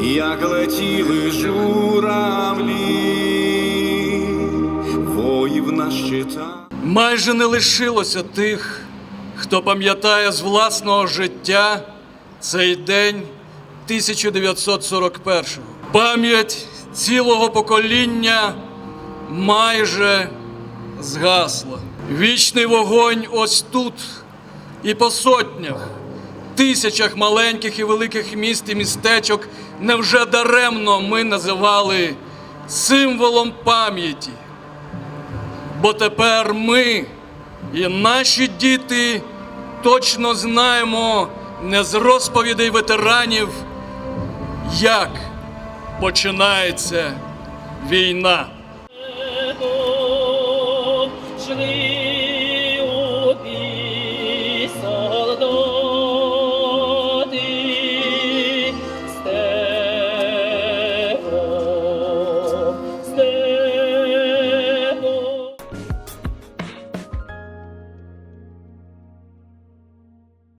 як летіли журавлі, воїв на щитах. Майже не лишилося тих, хто пам'ятає з власного життя цей день 1941-го. Пам'ять цілого покоління майже згасла. Вічний вогонь ось тут і по сотнях, тисячах маленьких і великих міст і містечок невже даремно ми називали символом пам'яті. Бо тепер ми і наші діти точно знаємо не з розповідей ветеранів, як починається війна.